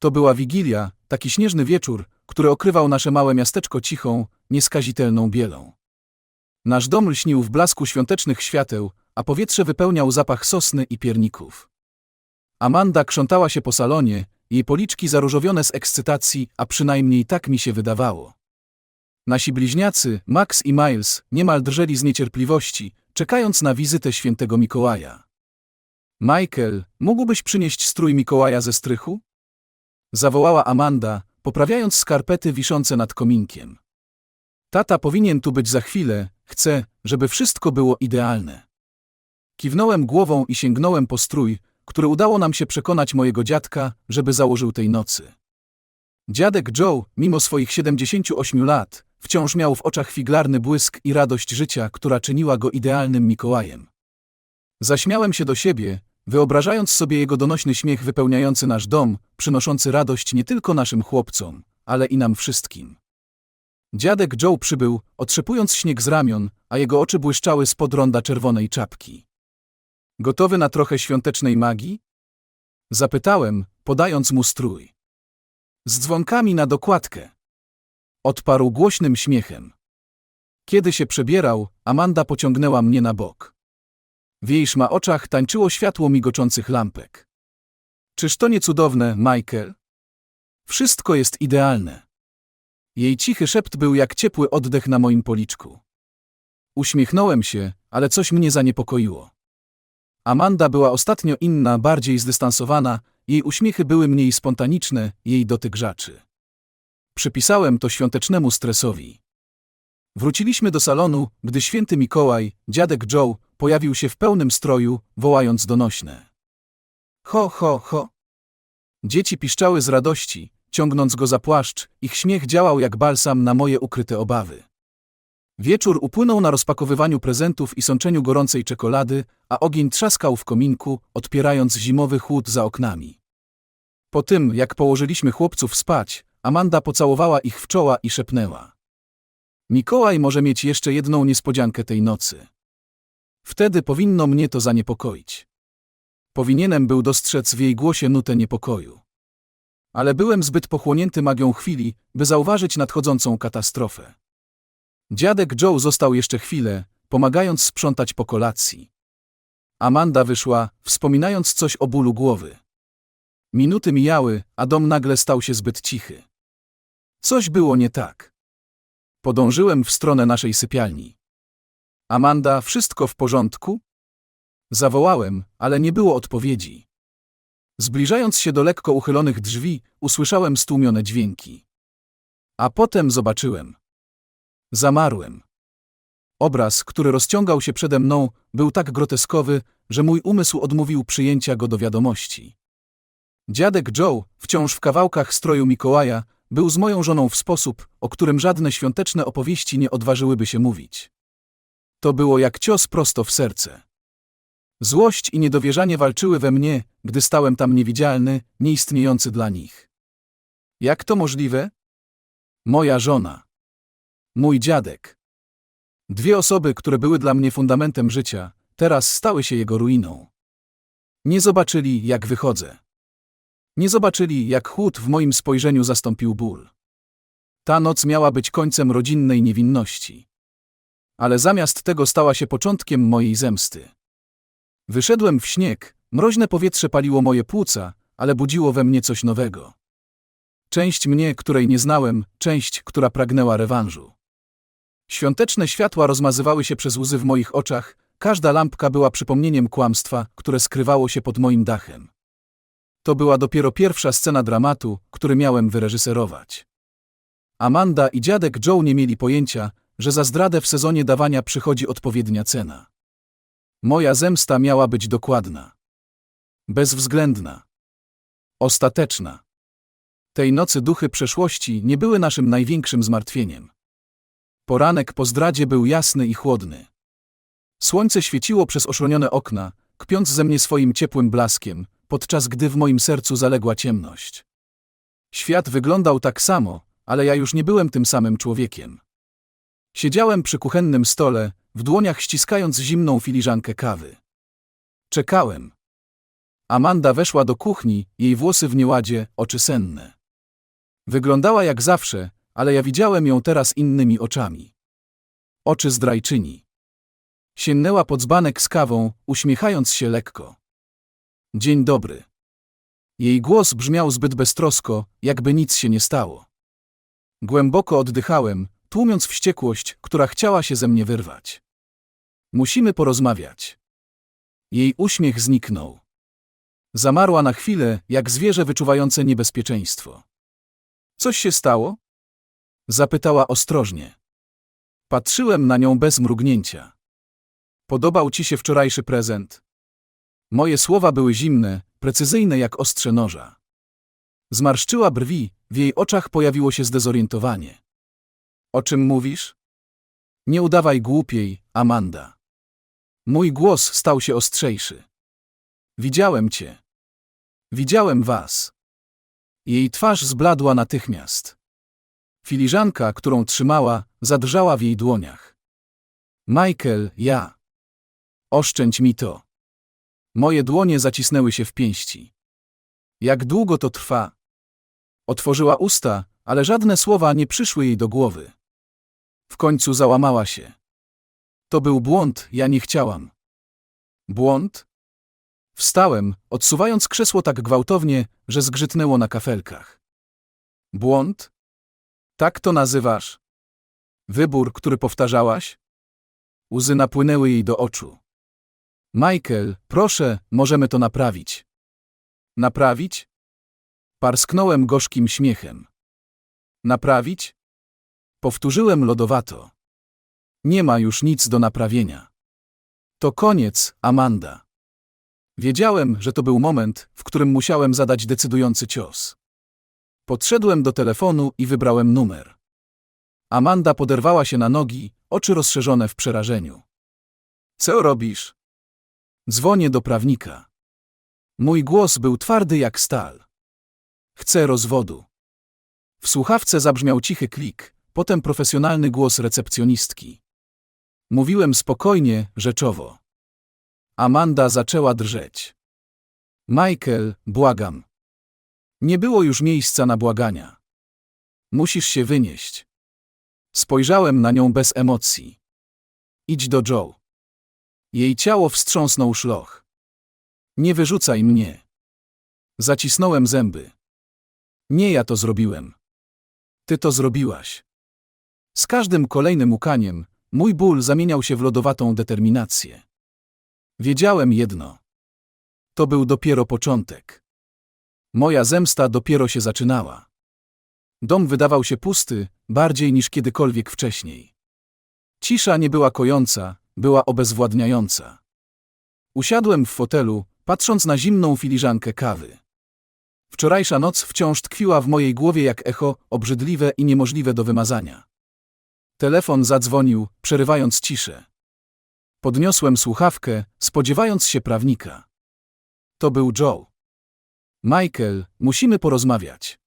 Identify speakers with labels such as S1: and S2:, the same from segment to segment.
S1: To była Wigilia, taki śnieżny wieczór, który okrywał nasze małe miasteczko cichą, nieskazitelną bielą. Nasz dom lśnił w blasku świątecznych świateł, a powietrze wypełniał zapach sosny i pierników. Amanda krzątała się po salonie, jej policzki zaróżowione z ekscytacji, a przynajmniej tak mi się wydawało. Nasi bliźniacy, Max i Miles, niemal drżeli z niecierpliwości, czekając na wizytę świętego Mikołaja. Michael, mógłbyś przynieść strój Mikołaja ze strychu? Zawołała Amanda, poprawiając skarpety wiszące nad kominkiem. Tata powinien tu być za chwilę, chcę, żeby wszystko było idealne. Kiwnąłem głową i sięgnąłem po strój, który udało nam się przekonać mojego dziadka, żeby założył tej nocy. Dziadek Joe, mimo swoich 78 lat, wciąż miał w oczach figlarny błysk i radość życia, która czyniła go idealnym Mikołajem. Zaśmiałem się do siebie, wyobrażając sobie jego donośny śmiech wypełniający nasz dom, przynoszący radość nie tylko naszym chłopcom, ale i nam wszystkim. Dziadek Joe przybył, otrzepując śnieg z ramion, a jego oczy błyszczały spod ronda czerwonej czapki. Gotowy na trochę świątecznej magii? Zapytałem, podając mu strój. Z dzwonkami na dokładkę. Odparł głośnym śmiechem. Kiedy się przebierał, Amanda pociągnęła mnie na bok. W jej szma oczach tańczyło światło migoczących lampek. Czyż to nie cudowne, Michael? Wszystko jest idealne. Jej cichy szept był jak ciepły oddech na moim policzku. Uśmiechnąłem się, ale coś mnie zaniepokoiło. Amanda była ostatnio inna, bardziej zdystansowana, jej uśmiechy były mniej spontaniczne, jej dotyk rzaczy. Przypisałem to świątecznemu stresowi. Wróciliśmy do salonu, gdy święty Mikołaj, dziadek Joe, pojawił się w pełnym stroju, wołając donośne. Ho, ho, ho. Dzieci piszczały z radości, ciągnąc go za płaszcz, ich śmiech działał jak balsam na moje ukryte obawy. Wieczór upłynął na rozpakowywaniu prezentów i sączeniu gorącej czekolady, a ogień trzaskał w kominku, odpierając zimowy chłód za oknami. Po tym, jak położyliśmy chłopców spać, Amanda pocałowała ich w czoła i szepnęła. Mikołaj może mieć jeszcze jedną niespodziankę tej nocy. Wtedy powinno mnie to zaniepokoić. Powinienem był dostrzec w jej głosie nutę niepokoju. Ale byłem zbyt pochłonięty magią chwili, by zauważyć nadchodzącą katastrofę. Dziadek Joe został jeszcze chwilę, pomagając sprzątać po kolacji. Amanda wyszła, wspominając coś o bólu głowy. Minuty mijały, a dom nagle stał się zbyt cichy. Coś było nie tak. Podążyłem w stronę naszej sypialni. Amanda, wszystko w porządku? Zawołałem, ale nie było odpowiedzi. Zbliżając się do lekko uchylonych drzwi, usłyszałem stłumione dźwięki. A potem zobaczyłem. Zamarłem. Obraz, który rozciągał się przede mną, był tak groteskowy, że mój umysł odmówił przyjęcia go do wiadomości. Dziadek Joe, wciąż w kawałkach stroju Mikołaja, był z moją żoną w sposób, o którym żadne świąteczne opowieści nie odważyłyby się mówić. To było jak cios prosto w serce. Złość i niedowierzanie walczyły we mnie, gdy stałem tam niewidzialny, nieistniejący dla nich. Jak to możliwe? Moja żona. Mój dziadek. Dwie osoby, które były dla mnie fundamentem życia, teraz stały się jego ruiną. Nie zobaczyli, jak wychodzę. Nie zobaczyli, jak chłód w moim spojrzeniu zastąpił ból. Ta noc miała być końcem rodzinnej niewinności. Ale zamiast tego stała się początkiem mojej zemsty. Wyszedłem w śnieg, mroźne powietrze paliło moje płuca, ale budziło we mnie coś nowego. Część mnie, której nie znałem, część, która pragnęła rewanżu. Świąteczne światła rozmazywały się przez łzy w moich oczach, każda lampka była przypomnieniem kłamstwa, które skrywało się pod moim dachem. To była dopiero pierwsza scena dramatu, który miałem wyreżyserować. Amanda i dziadek Joe nie mieli pojęcia, że za zdradę w sezonie dawania przychodzi odpowiednia cena. Moja zemsta miała być dokładna. Bezwzględna. Ostateczna. Tej nocy duchy przeszłości nie były naszym największym zmartwieniem. Poranek po zdradzie był jasny i chłodny. Słońce świeciło przez oszronione okna, kpiąc ze mnie swoim ciepłym blaskiem, podczas gdy w moim sercu zaległa ciemność. Świat wyglądał tak samo, ale ja już nie byłem tym samym człowiekiem. Siedziałem przy kuchennym stole, w dłoniach ściskając zimną filiżankę kawy. Czekałem. Amanda weszła do kuchni, jej włosy w nieładzie, oczy senne. Wyglądała jak zawsze, ale ja widziałem ją teraz innymi oczami. Oczy zdrajczyni. Sięgnęła pod dzbanek z kawą, uśmiechając się lekko. Dzień dobry. Jej głos brzmiał zbyt beztrosko, jakby nic się nie stało. Głęboko oddychałem, tłumiąc wściekłość, która chciała się ze mnie wyrwać. Musimy porozmawiać. Jej uśmiech zniknął. Zamarła na chwilę, jak zwierzę wyczuwające niebezpieczeństwo. Coś się stało? Zapytała ostrożnie. Patrzyłem na nią bez mrugnięcia. Podobał ci się wczorajszy prezent? Moje słowa były zimne, precyzyjne jak ostrze noża. Zmarszczyła brwi, w jej oczach pojawiło się zdezorientowanie. O czym mówisz? Nie udawaj głupiej, Amanda. Mój głos stał się ostrzejszy. Widziałem cię. Widziałem was. Jej twarz zbladła natychmiast. Filiżanka, którą trzymała, zadrżała w jej dłoniach. Michael, ja. Oszczędź mi to. Moje dłonie zacisnęły się w pięści. Jak długo to trwa? Otworzyła usta, ale żadne słowa nie przyszły jej do głowy. W końcu załamała się. To był błąd, ja nie chciałam. Błąd? Wstałem, odsuwając krzesło tak gwałtownie, że zgrzytnęło na kafelkach. Błąd? Tak to nazywasz? Wybór, który powtarzałaś? Łzy napłynęły jej do oczu. Michael, proszę, możemy to naprawić. Naprawić? Parsknąłem gorzkim śmiechem. Naprawić? Powtórzyłem lodowato. Nie ma już nic do naprawienia. To koniec, Amanda. Wiedziałem, że to był moment, w którym musiałem zadać decydujący cios. Podszedłem do telefonu i wybrałem numer. Amanda poderwała się na nogi, oczy rozszerzone w przerażeniu. Co robisz? Dzwonię do prawnika. Mój głos był twardy jak stal. Chcę rozwodu. W słuchawce zabrzmiał cichy klik, potem profesjonalny głos recepcjonistki. Mówiłem spokojnie, rzeczowo. Amanda zaczęła drżeć. Michael, błagam. Nie było już miejsca na błagania. Musisz się wynieść. Spojrzałem na nią bez emocji. Idź do Joe. Jej ciało wstrząsnął szloch. Nie wyrzucaj mnie. Zacisnąłem zęby. Nie ja to zrobiłem. Ty to zrobiłaś. Z każdym kolejnym ukaniem mój ból zamieniał się w lodowatą determinację. Wiedziałem jedno. To był dopiero początek. Moja zemsta dopiero się zaczynała. Dom wydawał się pusty, bardziej niż kiedykolwiek wcześniej. Cisza nie była kojąca, była obezwładniająca. Usiadłem w fotelu, patrząc na zimną filiżankę kawy. Wczorajsza noc wciąż tkwiła w mojej głowie jak echo, obrzydliwe i niemożliwe do wymazania. Telefon zadzwonił, przerywając ciszę. Podniosłem słuchawkę, spodziewając się prawnika. To był Joe. Michael, musimy porozmawiać.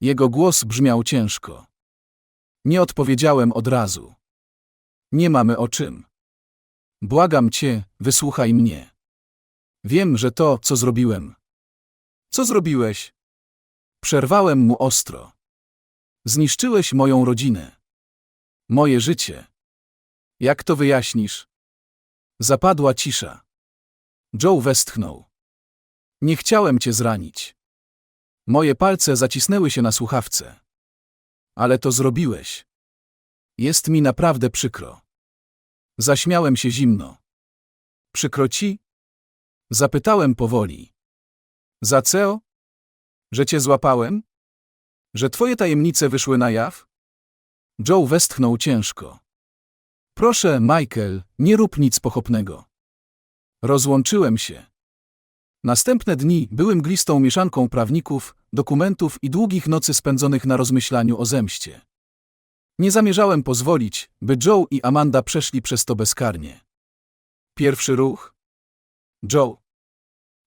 S1: Jego głos brzmiał ciężko. Nie odpowiedziałem od razu. Nie mamy o czym. Błagam cię, wysłuchaj mnie. Wiem, że to, co zrobiłem. Co zrobiłeś? Przerwałem mu ostro. Zniszczyłeś moją rodzinę. Moje życie. Jak to wyjaśnisz? Zapadła cisza. Joe westchnął. Nie chciałem cię zranić. Moje palce zacisnęły się na słuchawce. Ale to zrobiłeś. Jest mi naprawdę przykro. Zaśmiałem się zimno. Przykro ci? Zapytałem powoli. Za co? Że cię złapałem? Że twoje tajemnice wyszły na jaw? Joe westchnął ciężko. Proszę, Michael, nie rób nic pochopnego. Rozłączyłem się. Następne dni były mglistą mieszanką prawników, dokumentów i długich nocy spędzonych na rozmyślaniu o zemście. Nie zamierzałem pozwolić, by Joe i Amanda przeszli przez to bezkarnie. Pierwszy ruch? Joe.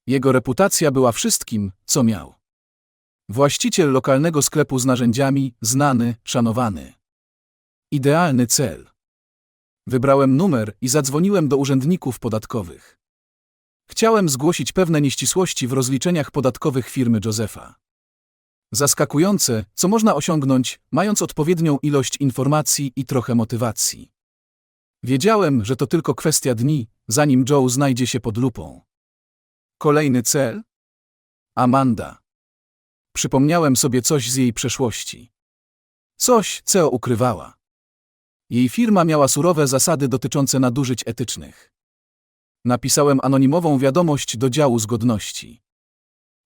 S1: Jego reputacja była wszystkim, co miał. Właściciel lokalnego sklepu z narzędziami, znany, szanowany. Idealny cel. Wybrałem numer i zadzwoniłem do urzędników podatkowych. Chciałem zgłosić pewne nieścisłości w rozliczeniach podatkowych firmy Josefa. Zaskakujące, co można osiągnąć, mając odpowiednią ilość informacji i trochę motywacji. Wiedziałem, że to tylko kwestia dni, zanim Joe znajdzie się pod lupą. Kolejny cel? Amanda. Przypomniałem sobie coś z jej przeszłości. Coś, co ukrywała. Jej firma miała surowe zasady dotyczące nadużyć etycznych. Napisałem anonimową wiadomość do działu zgodności.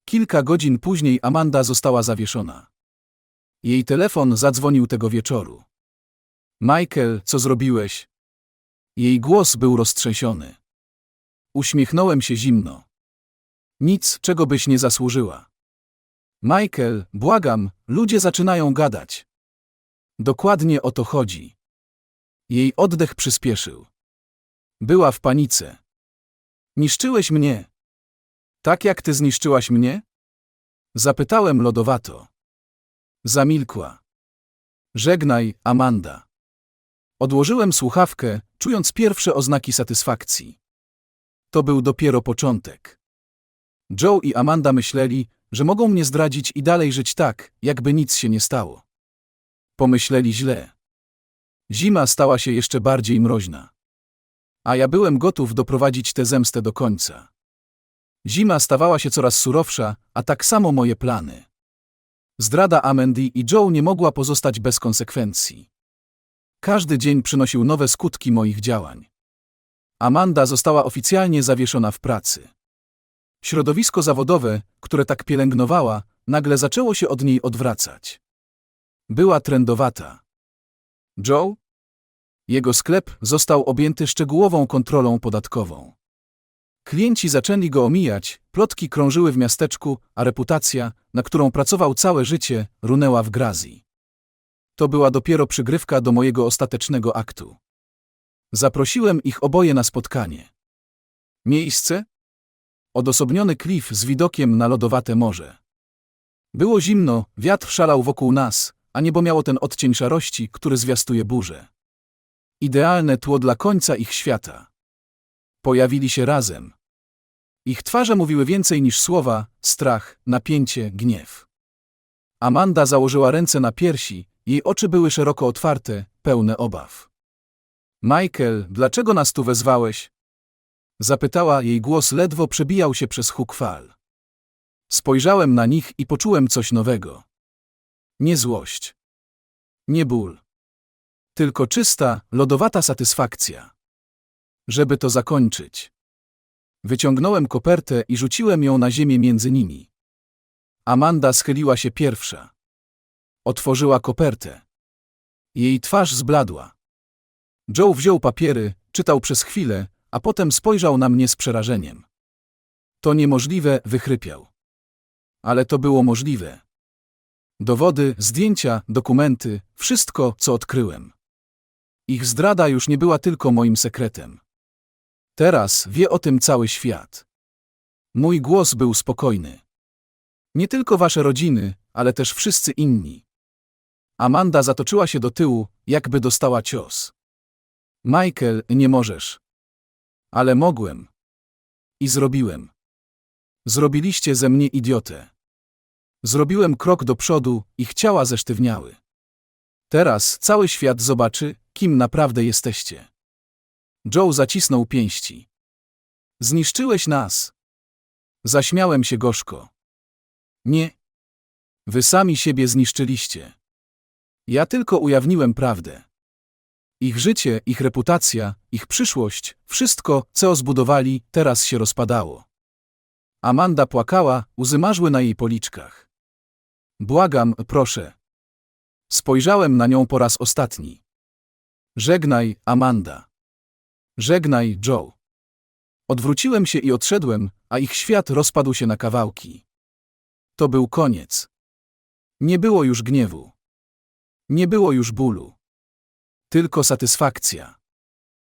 S1: Kilka godzin później Amanda została zawieszona. Jej telefon zadzwonił tego wieczoru. Michael, co zrobiłeś? Jej głos był roztrzęsiony. Uśmiechnąłem się zimno. Nic, czego byś nie zasłużyła. Michael, błagam, ludzie zaczynają gadać. Dokładnie o to chodzi. Jej oddech przyspieszył. Była w panice. Niszczyłeś mnie. Tak jak ty zniszczyłaś mnie? Zapytałem lodowato. Zamilkła. Żegnaj, Amanda. Odłożyłem słuchawkę, czując pierwsze oznaki satysfakcji. To był dopiero początek. Joe i Amanda myśleli, że mogą mnie zdradzić i dalej żyć tak, jakby nic się nie stało. Pomyśleli źle. Zima stała się jeszcze bardziej mroźna. A ja byłem gotów doprowadzić tę zemstę do końca. Zima stawała się coraz surowsza, a tak samo moje plany. Zdrada Amendy i Joe nie mogła pozostać bez konsekwencji. Każdy dzień przynosił nowe skutki moich działań. Amanda została oficjalnie zawieszona w pracy. Środowisko zawodowe, które tak pielęgnowała, nagle zaczęło się od niej odwracać. Była trendowata. Joe? Jego sklep został objęty szczegółową kontrolą podatkową. Klienci zaczęli go omijać, plotki krążyły w miasteczku, a reputacja, na którą pracował całe życie, runęła w grazji. To była dopiero przygrywka do mojego ostatecznego aktu. Zaprosiłem ich oboje na spotkanie. Miejsce? Odosobniony klif z widokiem na lodowate morze. Było zimno, wiatr szalał wokół nas, a niebo miało ten odcień szarości, który zwiastuje burzę. Idealne tło dla końca ich świata. Pojawili się razem. Ich twarze mówiły więcej niż słowa, strach, napięcie, gniew. Amanda założyła ręce na piersi, jej oczy były szeroko otwarte, pełne obaw. Michael, dlaczego nas tu wezwałeś? Zapytała, jej głos ledwo przebijał się przez huk fal. Spojrzałem na nich i poczułem coś nowego. Nie złość. Nie ból. Tylko czysta, lodowata satysfakcja. Żeby to zakończyć. Wyciągnąłem kopertę i rzuciłem ją na ziemię między nimi. Amanda schyliła się pierwsza. Otworzyła kopertę. Jej twarz zbladła. Joe wziął papiery, czytał przez chwilę, a potem spojrzał na mnie z przerażeniem. To niemożliwe, wychrypiał. Ale to było możliwe. Dowody, zdjęcia, dokumenty, wszystko, co odkryłem. Ich zdrada już nie była tylko moim sekretem. Teraz wie o tym cały świat. Mój głos był spokojny. Nie tylko wasze rodziny, ale też wszyscy inni. Amanda zatoczyła się do tyłu, jakby dostała cios. Michael, nie możesz. Ale mogłem. I zrobiłem. Zrobiliście ze mnie idiotę. Zrobiłem krok do przodu, ich ciała zesztywniały. Teraz cały świat zobaczy, kim naprawdę jesteście. Joe zacisnął pięści. Zniszczyłeś nas. Zaśmiałem się gorzko. Nie. Wy sami siebie zniszczyliście. Ja tylko ujawniłem prawdę. Ich życie, ich reputacja, ich przyszłość, wszystko, co zbudowali, teraz się rozpadało. Amanda płakała, łzy marzły na jej policzkach. Błagam, proszę. Spojrzałem na nią po raz ostatni. Żegnaj, Amanda. Żegnaj, Joe. Odwróciłem się i odszedłem, a ich świat rozpadł się na kawałki. To był koniec. Nie było już gniewu. Nie było już bólu. Tylko satysfakcja.